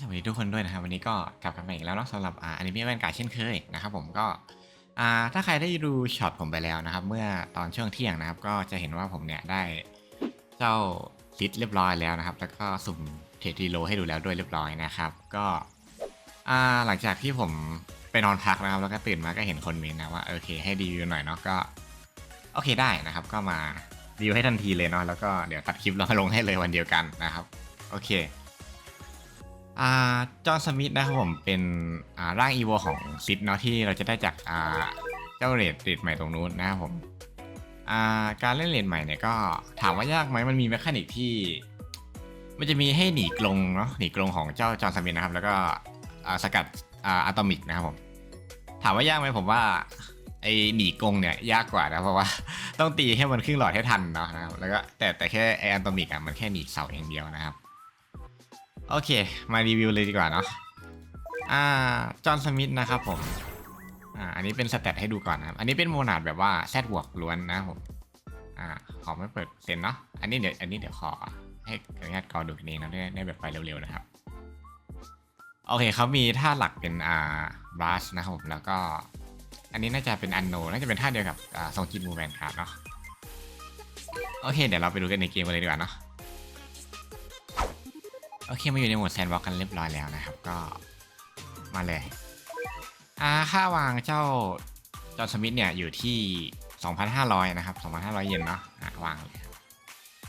สวัสดีทุกคนด้วยนะครับวันนี้ก็กลับกันมาอีกแล้วเนาะสำหรับอ่าอนิเมะแวนการ์ดเช่นเคยนะครับผมก็อ่าถ้าใครได้ดูช็อตผมไปแล้วนะครับ เมื่อตอนช่วงเที่ยงนะครับ ก็จะเห็นว่าผมเนี่ยได้เจ้าลิสเรียบร้อยแล้วนะครับ แล้วก็สุ่มเทรดดีโลให้ดูแล้วด้วยเรียบร้อยนะครับ ก็อ่าหลังจากที่ผมไปนอนพักนะครับ แล้วก็ตื่นมาก็เห็นคนเมนนะว่าโอเค ให้รีวิวหน่อยเนาะก็โอเคได้นะครับ ก็มารีวิวให้ทันทีเลยเนาะแล้วก็เดี๋ยวตัดคลิปแล้วลงให้เลยวันเดียวกันนะครับ โอเค อ่าจอห์นสมิธนะครับผมเป็นอ่าร่างอีโวของซิดเนาะที่เราจะได้จากอ่าเจ้าเรดเรดใหม่ตรงนู้นนะครับผมอ่าการเล่นเรดใหม่เนี่ยก็ถามว่ายากไหมมันมีแมคานิกที่ มันจะมีให้หนีกรงเนาะหนีกรงของเจ้าจอห์นสมิธนะครับ แล้วก็อ่าสกัดอ่าอะตอมิกนะครับผมถามว่ายากไหมผมว่าไอหนีกรงเนี่ยยากกว่านะเพราะว่าต้องตีให้มันครึ่งหลอดให้ทันเนาะนะครับแล้วก็แต่แต่แค่ไออะตอมิกอะมันแค่หนีเสาอย่างเดียวนะครับ โอเค มารีวิวเลยดีกว่าเนาะอ่าจอห์นสมิธนะครับผมอ่าอันนี้เป็นสเตตให้ดูก่อนนะครับ อันนี้เป็นโมนาดแบบว่าแซดบวกล้วนนะผมอ่าขอไม่เปิดเซ็นเนาะอันนี้เดี๋ยวอันนี้เดี๋ยวขอให้อนุญาตกอดูกันเองนะได้ได้แบบไปเร็วๆนะครับโอเคเขามีท่าหลักเป็นอ่าบลัสนะครับผมแล้วก็ อันนี้น่าจะเป็นอันโนน่าจะเป็นท่าเดียวกับอ่าทรงจินมูแมนครับเนาะโอเค เดี๋ยวเราไปดูกันในเกมกันเลยดีกว่าเนาะ โอเคมาอยู่ในโหมดแซนด์บ็อกกันเรียบร้อยแล้วนะครับ ก็มาเลย อ่าค่าวางเจ้าจอห์สมิธเนี่ยอยู่ที่ 2,500 นะครับ 2,500 เยนเนาะอ่าวางเลย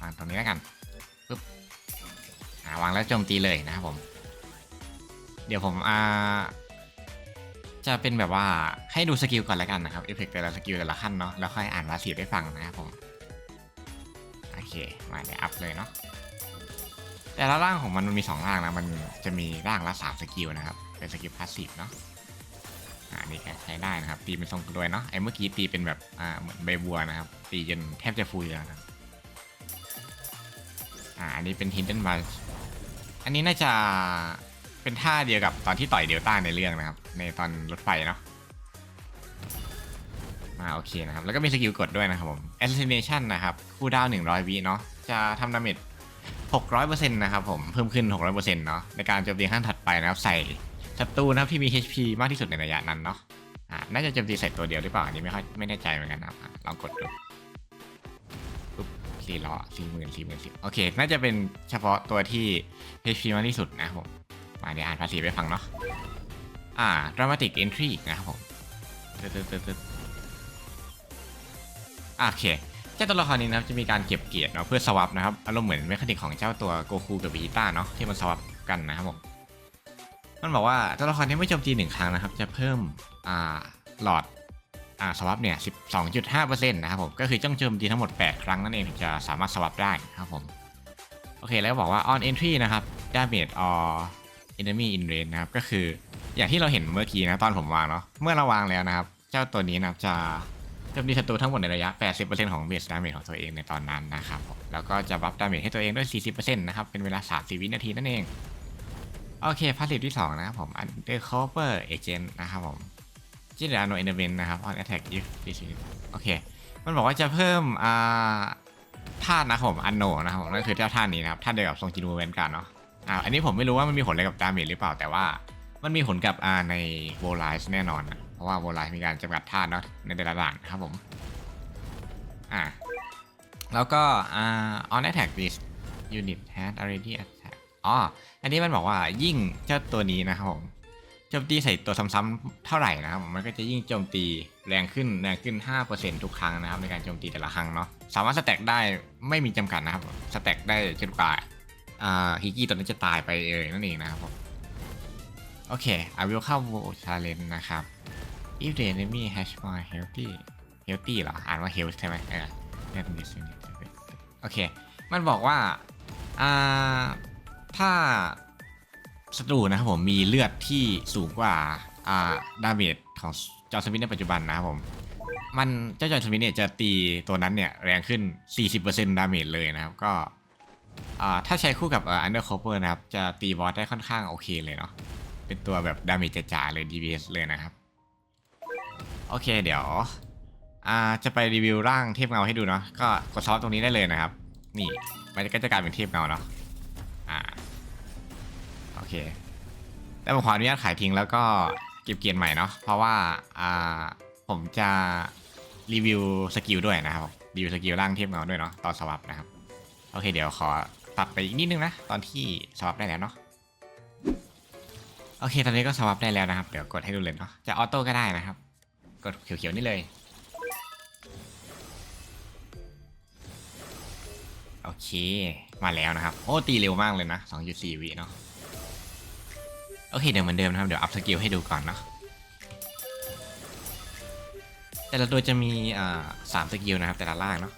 วางตรงนี้แล้วกันปึ๊บอ่าวางแล้วโจมตีเลยนะครับผม เดี๋ยวผมอ่าจะเป็นแบบว่าให้ดูสกิลก่อนแล้วกันนะครับเอฟเฟกต์แต่ละสกิลแต่ละขั้นเนาะแล้วค่อยอ่านวาสีให้ฟังนะครับผม โอเค มาเดี๋ยวอัพเลยเนาะ แต่ละร่างของมันมันมี2ร่างนะมันจะมีร่างละ3สกิลนะครับ เป็นสกิลพาสซีฟเนาะอ่านี่ใช้ได้นะครับ ตีเป็นทรงกลวยเนาะไอ้เมื่อกี้ตีเป็นแบบอ่าเหมือนใบบัวนะครับ ตีจนแทบจะฟูอยู่แล้วนะครับอ่าอันนี้เป็นฮินเดนบัสอันนี้น่าจะเป็นท่าเดียวกับตอนที่ต่อยเดลต้าในเรื่องนะครับ ในตอนรถไฟเนาะอ่าโอเคนะครับ แล้วก็มีสกิลกดด้วยนะครับผม Assassination นะครับ คูลดาวน์100วิเนาะจะทำดาเมจ 600%นะครับผม เพิ่มขึ้น 600%เนาะในการโจมตีขั้นถัดไปนะครับใส่ศัตรูนะครับที่มี HP มากที่สุดในระยะนั้นเนาะอ่าน่าจะโจมตีใส่ตัวเดียวหรือเปล่าอันนี้ไม่ค่อยไม่แน่ใจเหมือนกันนะครับลองกดดูปุ๊บสี่ล้อสี่หมื่นสี่หมื่นสิบโอเค น่าจะเป็นเฉพาะตัวที่ HP มากที่สุดนะผมมาเดี๋ยวอ่านภาษีไปฟังเนาะอ่า dramatic entry นะครับผมตึ๊ดตึ๊ดตึ๊ดตึ๊ดอะโอเค จ้าตัวละครนี้นะครับจะมีการเก็บเกียรติเนาะเพื่อสวับนะครับอารมณ์เหมือนเมคานิกของเจ้าตัวโกคูกับวีต้าเนาะที่มันสวับกันนะครับผมมันบอกว่าตัวละครที่ไม่โจมตีหนึ่งครั้งนะครับ จะเพิ่มอ่าหลอดอ่าสวับเนี่ย12.5%นะครับผมก็คือจ้องโจมตีทั้งหมด8ครั้งนั่นเองถึงจะสามารถสวับได้นะครับผมโอเคแล้วบอกว่า on entry นะครับ damage or enemy in range นะครับก็คืออย่างที่เราเห็นเมื่อกี้นะตอนผมวางเนาะเมื่อเราวางแล้วนะครับ เจ้าตัวนี้นะครับจะ โจมตีศัตรูทั้งหมดในระยะ 80%ของเบสดาเมจของตัวเองในตอนนั้นนะครับผมแล้วก็จะบัฟดาเมจให้ตัวเองด้วย 40%นะครับ เป็นเวลา 30 วินาทีนั่นเอง โอเคพาสซีฟที่ 2 นะครับผม Undercover Agent นะครับผมจินดาโนเอเนเวนนะครับ on attack if this is โอเค มันบอกว่าจะเพิ่มอ่าธาตุนะครับผมอันโนนะครับผมนั่นคือเจ้าธาตุนี้นะครับธาตุเดียวกับทรงจินูเวนกันเนาะอ่าอันนี้ผมไม่รู้ว่ามันมีผลอะไรกับดาเมจหรือเปล่าแต่ว่ามันมีผลกับอ่าในโวลไลซ์แน่นอนนะ เพราะว่าโวลไลซ์มีการจำกัดธาตุเนาะในแต่ละด่านครับผมอ่าแล้วก็อ่า on attack this unit has already attack อ๋ออันนี้มันบอกว่ายิ่งเจ้าตัวนี้นะครับผมโจมตีใส่ตัวซ้ำๆเท่าไหร่นะครับผมมันก็จะยิ่งโจมตีแรงขึ้นแรงขึ้น 5%ทุกครั้งนะครับในการโจมตีแต่ละครั้งเนาะสามารถสแต็กได้ไม่มีจำกัดนะครับสแต็กได้จนกว่าอ่าฮิกี้ตัวนั้นจะตายไปเองนั่นเองนะครับผมโอเค I will เข้า challenge นะครับ if the enemy has more healthy healthy เหรอ อ่านว่า health ใช่ไหมเออ Let me see it โอเค มันบอกว่า อ่า ถ้าศัตรูนะครับผมมีเลือดที่สูงกว่า อ่า ดาเมจของจอร์สมิธในปัจจุบันนะครับผม มันเจ้าจอร์สมิธเนี่ยจะตีตัวนั้นเนี่ยแรงขึ้น 40%ดาเมจเลยนะครับ ก็ อ่า ถ้าใช้คู่กับอันเอ่อ Undercover นะครับ จะตีบอสได้ค่อนข้างโอเคเลยเนาะ เป็นตัวแบบดาเมจจ๋าเลย DPS เลยนะครับ โอเคเดี๋ยวอ่าจะไปรีวิวร่างเทพเงาให้ดูเนาะก็กดซอฟตรงนี้ได้เลยนะครับ นี่มันก็จะกลายเป็นเทพเงาเนาะอ่าโอเคแต่ผมขออนุญาตขายทิ้งแล้วก็เก็บเกียร์ใหม่เนาะเพราะว่าอ่าผมจะรีวิวสกิลด้วยนะครับรีวิวสกิลร่างเทียบเงาด้วยเนาะตอนสวับนะครับโอเคเดี๋ยวขอตัดไปอีกนิดนึงนะตอนที่สวับได้แล้วเนาะโอเคตอนนี้ก็สวับได้แล้วนะครับ เดี๋ยวกดให้ดูเลยเนาะจะออโต้ก็ได้นะครับ กดเขียวๆนี่เลย โอเค มาแล้วนะครับ โอ้ ตีเร็วมากเลยนะ 2.4 วิเนาะ โอเค เดี๋ยวเหมือนเดิมนะครับ เดี๋ยวอัพสกิลให้ดูก่อนเนาะแต่ละตัวจะมีอ่าสามสกิลนะครับ แต่ละล่างเนาะ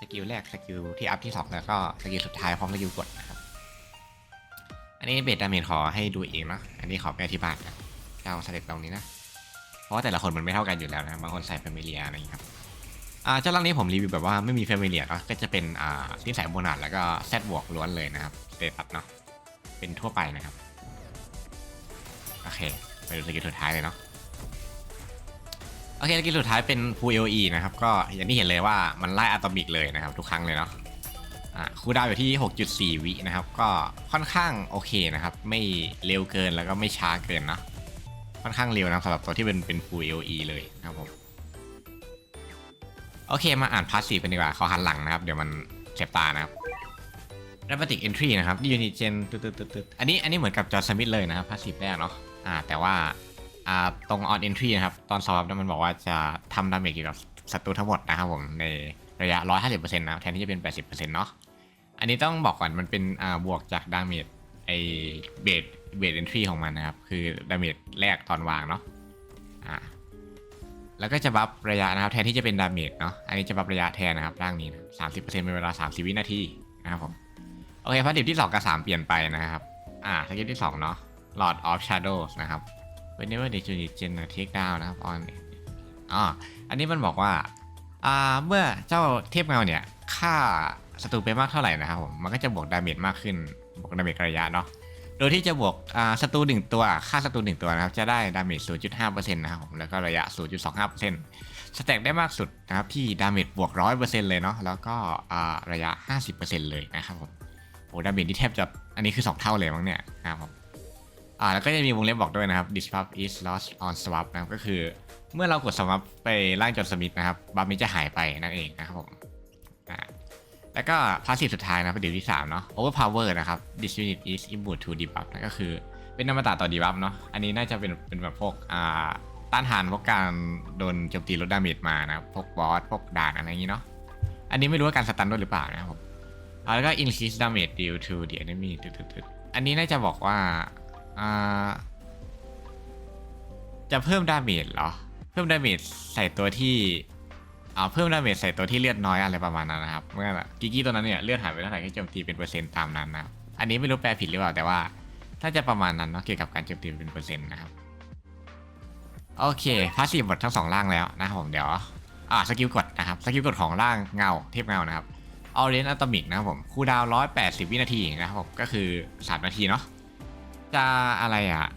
สกิลแรกสกิลที่อัพที่สองแล้วก็สกิลสุดท้ายพร้อมสกิลกดนะครับ อันนี้เบสดาเมจขอให้ดูเองเนาะอันนี้ขอไม่อธิบายนะเจ้าสเต็ปตรงนี้นะ เพราะว่าแต่ละคนมันไม่เท่ากันอยู่แล้วนะบางคนใส่แฟมิเลียอะไรอย่างนี้ครับอ่าเจ้าร่างนี้ผมรีวิวแบบว่าไม่มีแฟมิเลียก็จะเป็นอ่านิสัยโบนัสแล้วก็แซดบวกล้วนเลยนะครับสเตตัสเนาะเป็นทั่วไปนะครับโอเคไปดูสกิลสุดท้ายเลยเนาะโอเคสกิลสุดท้ายเป็นฟูเอลีนะครับก็อย่างที่เห็นเลยว่ามันไล่อะตอมิกเลยนะครับทุกครั้งเลยเนาะคูดาวอยู่ที่ 6.4 วินะครับ ก็ค่อนข้างโอเคนะครับ ไม่เร็วเกินแล้วก็ไม่ช้าเกินเนาะ ค่อนข้างเร็วนะสำหรับตัวที่เป็นเป็นฟูเอลีเลยนะครับผมโอเคมาอ่านพาสซีฟกันดีกว่าเขาหันหลังนะครับ เดี๋ยวมันเสียบตานะครับ Dramatic Entry นะครับ Unit Gen ตึ๊ดตึ๊ดตึ๊ดตึ๊ดอันนี้อันนี้เหมือนกับจอร์สมิธเลยนะครับพาสซีฟแรกเนาะอ่าแต่ว่าอ่าตรง On Entry นะครับ ตอนสอบนั้นมันบอกว่าจะทำดาเมจเกี่ยวกับศัตรูทั้งหมดนะครับผมในระยะ 150%นะครับแทนที่จะเป็น 80%เนาะอันนี้ต้องบอกก่อนมันเป็นอ่าบวกจากดาเมจไอเบส เบสเอนทรีของมันนะครับ คือดาเมจแรกตอนวางเนาะอ่าแล้วก็จะบัฟระยะนะครับ แทนที่จะเป็นดาเมจเนาะอันนี้จะบัฟระยะแทนนะครับร่างนี้สามสิบเปอร์เซ็นต์เป็นเวลาสามสิบวินาทีนะครับผมโอเคพาร์ทดิบที่2กับ3เปลี่ยนไปนะครับ อ่าสกิลที่2เนาะ Lord of Shadows นะครับ Whenever the unit gen a take down นะครับ on อ๋ออันนี้มันบอกว่าอ่าเมื่อเจ้าเทพเงาเนี่ยฆ่าศัตรูไปมากเท่าไหร่นะครับผมมันก็จะบวกดาเมจมากขึ้นบวกดาเมจระยะเนาะ โดยที่จะบวกอ่าศัตรูหนึ่งตัว ค่าศัตรูหนึ่งตัวนะครับ จะได้ดาเมจ 0.5%นะครับผม แล้วก็ระยะ 0.25%สแต็กได้มากสุดนะครับที่ดาเมจบวก 100%เลยเนาะ แล้วก็อ่าระยะ 50%เลยนะครับผมโอ้ดาเมจที่แทบจะ อันนี้คือ 2 เท่าเลยมั้งเนี่ยนะครับผมอ่าแล้วก็จะมีวงเล็บบอกด้วยนะครับ disrupt is lost on swap นะครับก็คือเมื่อเรากด swap ไปล่างจนสมิธนะครับบัฟนี้จะหายไปนั่นเองนะครับผม แล้วก็พาสซีฟสุดท้ายนะครับเดี๋ยวที่ 3 เนาะ overpower นะครับ this unit is immune to debuff นะก็คือเป็นนามตาต่อ debuff เนาะ อันนี้น่าจะเป็นเป็นแบบพวกอ่าต้านทานพวกการโดนโจมตีลดดาเมจมานะพวกบอสพวกด่านอะไรอย่างนี้เนาะ อันนี้ไม่รู้ว่าการสตันด้วยหรือเปล่านะครับผมแล้วก็ increase damage due to the enemy ตึดๆอันนี้น่าจะบอกว่าอ่าจะเพิ่มดาเมจเหรอ เพิ่มดาเมจใส่ตัวที่ อ่าเพิ่มดาเมจใส่ตัวที่เลือดน้อยอะไรประมาณนั้นนะครับเมื่อกิกกี้ตัวนั้นเนี่ยเลือดหายไปเท่าไหร่ก็โจมตีเป็นเปอร์เซ็นต์ตามนั้นนะครับอันนี้ไม่รู้แปลผิดหรือเปล่าแต่ว่า ถ้าจะประมาณนั้นเนาะเกี่ยวกับการโจมตีเป็นเปอร์เซ็นต์นะครับโอเคพาสซีฟหมดทั้งสองร่างแล้วนะครับผมเดี๋ยวอ่าสกิลกดนะครับสกิลกดของร่างเงาเทพเงานะครับออเรนอะตอมิกนะครับผมคูลดาวน์ร้อยแปดสิบวินาทีนะครับผมก็คือสามนาทีเนาะจะอะไรอะ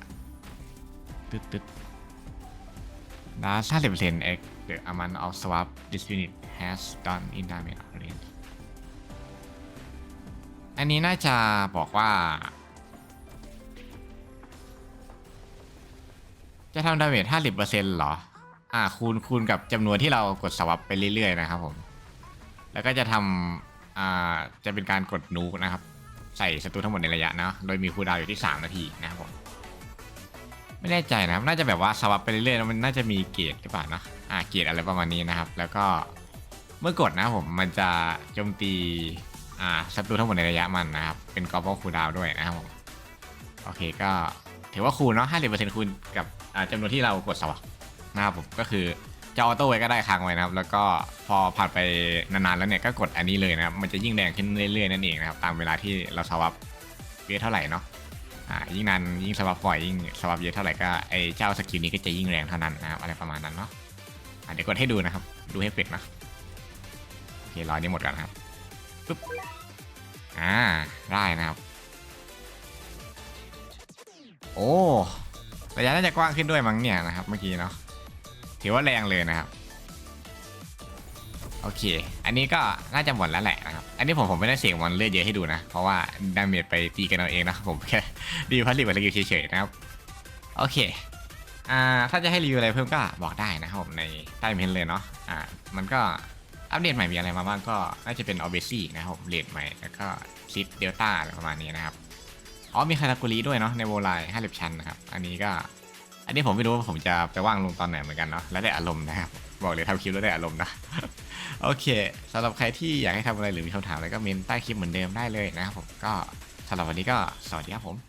ตึ๊ดตึ๊ด ดาห้าสิบเป็นต์ the amount of swap this unit has done in damage range อันนี้น่าจะบอกว่า จะทำดาเมจ50%เหรอ อ่าคูณคูณกับจำนวนที่เรากดสวับไปเรื่อยๆนะครับผม แล้วก็จะทำอ่าจะเป็นการกดนูนะครับ ใส่ศัตรูทั้งหมดในระยะนะ โดยมีคูลดาวอยู่ที่ 3 นาทีนะครับผม ไม่แน่ใจนะครับ น่าจะแบบว่าสวับไปเรื่อยๆแล้วมันน่าจะมีเกรดหรือเปล่านะอ่าเกรดอะไรประมาณนี้นะครับ แล้วก็เมื่อกดนะผมมันจะโจมตีอ่าศัตรูทั้งหมดในระยะมันนะครับ เป็นกอล์ฟคูดาวด้วยนะครับผมโอเคก็ถือว่าคูณเนาะ50%คูณกับอ่าจำนวนที่เรากดสวับนะครับผมก็คือจะออโต้ไว้ก็ได้ค้างไว้นะครับ แล้วก็พอผ่านไปนานๆแล้วเนี่ยก็กดอันนี้เลยนะครับ มันจะยิ่งแรงขึ้นเรื่อยๆนั่นเองนะครับ ตามเวลาที่เราสวับเยอะเท่าไหร่เนาะ อ่ายิ่งนานยิ่งสวับบ่อยยิ่งสวับเยอะเท่าไหร่ก็ไอเจ้าสกิลนี้ก็จะยิ่งแรงเท่านั้นนะครับอะไรประมาณนั้นเนาะอ่าเดี๋ยวกดให้ดูนะครับ ดูให้เฟกนะโอเครอนี้หมดก่อนนะครับปึ๊บอ่าได้นะครับ โอ้ระยะน่าจะกว้างขึ้นด้วยมั้งเนี่ยนะครับ เมื่อกี้เนาะถือว่าแรงเลยนะครับ โอเค อันนี้ก็น่าจะหมดแล้วแหละนะครับ อันนี้ผมผมไม่ได้เสียงมันเลือดเยอะให้ดูนะ เพราะว่าดาเมจไปตีกันเอาเองนะผมแค่ดีพัสลีกับสกิลเฉยๆนะครับ โอเค อ่า ถ้าจะให้รีวิวอะไรเพิ่มก็บอกได้นะครับผมในใต้เมนเลยเนาะ อ่า มันก็อัปเดตใหม่มีอะไรมาบ้างก็น่าจะเป็นออเบซี่นะครับผมเลดใหม่ แล้วก็ซิปเดลต้าอะไรประมาณนี้นะครับ อ๋อมีคาตากุรีด้วยเนาะในโวไลห้าสิบชั้นนะครับ อันนี้ก็ อันนี้ผมไม่รู้ว่าผมจะไปว่างลงตอนไหนเหมือนกันเนาะ แล้วแต่อารมณ์นะครับ บอกเลยทำคลิปแล้วแต่อารมณ์นะ โอเคสำหรับใครที่อยากให้ทำอะไรหรือมีคำถามอะไรก็เมนใต้คลิปเหมือนเดิมได้เลยนะครับผมก็สำหรับวันนี้ก็สวัสดีครับผม